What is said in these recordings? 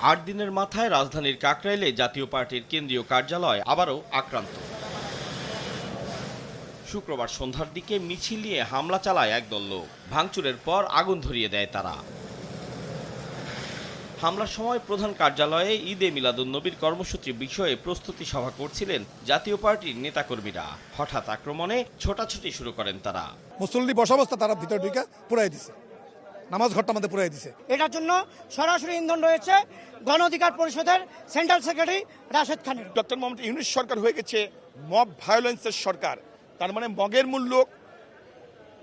আট দিনের মাথায় রাজধানীর কাকরাইলে জাতীয় পার্টির কেন্দ্রীয় কার্যালয় আবারও আক্রান্ত। শুক্রবার সন্ধ্যার দিকে মিছিল নিয়ে হামলা চালায় একদল লোক। ভাঙচুরের পর আগুন ধরিয়ে দেয় তারা। হামলার সময় প্রধান কার্যালয়ে ঈদে মিলাদুন নবীর কর্মসূচি বিষয়ে প্রস্তুতি সভা করছিলেন জাতীয় পার্টির নেতাকর্মীরা। হঠাৎ আক্রমণে ছোটাছুটি শুরু করেন তারা। মুসল্লি বসাবস্থা তারা ভিতর ঢুকে পুরাই দিছে। নামাজ ঘরটা আমাদের পুরাই দিছে। এটার জন্য সরাসরি ইন্ধন রয়েছে গণ অধিকার পরিষদের সেন্ট্রাল সেক্রেটারি রাশেদ খানের। ডক্টর মোহাম্মদ ইউনুস সরকার হয়ে গেছে মব ভায়োলেন্সের সরকার। তার মানে মগের মূল্য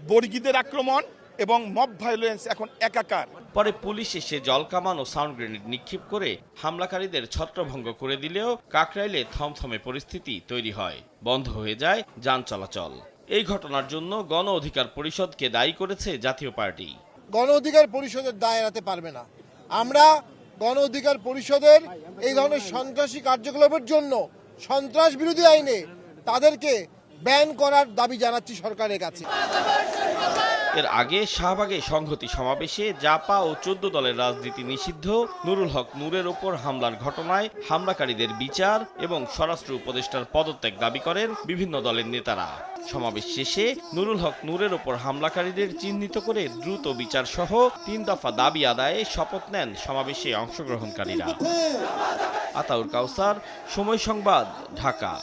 বর্গীদের আক্রমণ এবং মব ভায়োলেন্স এখন একাকার। পরে পুলিশ এসে জল কামান ও সাউন্ড গ্রেনেড নিক্ষেপ করে হামলাকারীদের ছত্রভঙ্গ করে দিলেও কাকরাইলে থমথমে পরিস্থিতি তৈরি হয়। বন্ধ হয়ে যায় যান চলাচল। এই ঘটনার জন্য গণ অধিকার পরিষদকে দায়ী করেছে জাতীয় পার্টি। গণ অধিকার পরিষদের দায় এড়াতে পারবে না। আমরা গণ অধিকার পরিষদের এই ধরনের সন্ত্রাসী কার্যকলাপের জন্য সন্ত্রাস বিরোধী আইনে তাদেরকে ব্যান করার দাবি জানাচ্ছি সরকারের কাছে। এর আগে শাহবাগে সংহতি সমাবেশে জাপা ও চোদ্দ দলের রাজনীতি নিষিদ্ধ, নুরুল হক নূরের ওপর হামলার ঘটনায় হামলাকারীদের বিচার এবং স্বরাষ্ট্র উপদেষ্টার পদত্যাগ দাবি করেন বিভিন্ন দলের নেতারা। সমাবেশ শেষে নুরুল হক নূরের ওপর হামলাকারীদের চিহ্নিত করে দ্রুত বিচার সহ তিন দফা দাবি আদায়ে শপথ নেন সমাবেশে অংশগ্রহণকারীরা। আতাউর কাউসার, সময় সংবাদ, ঢাকা।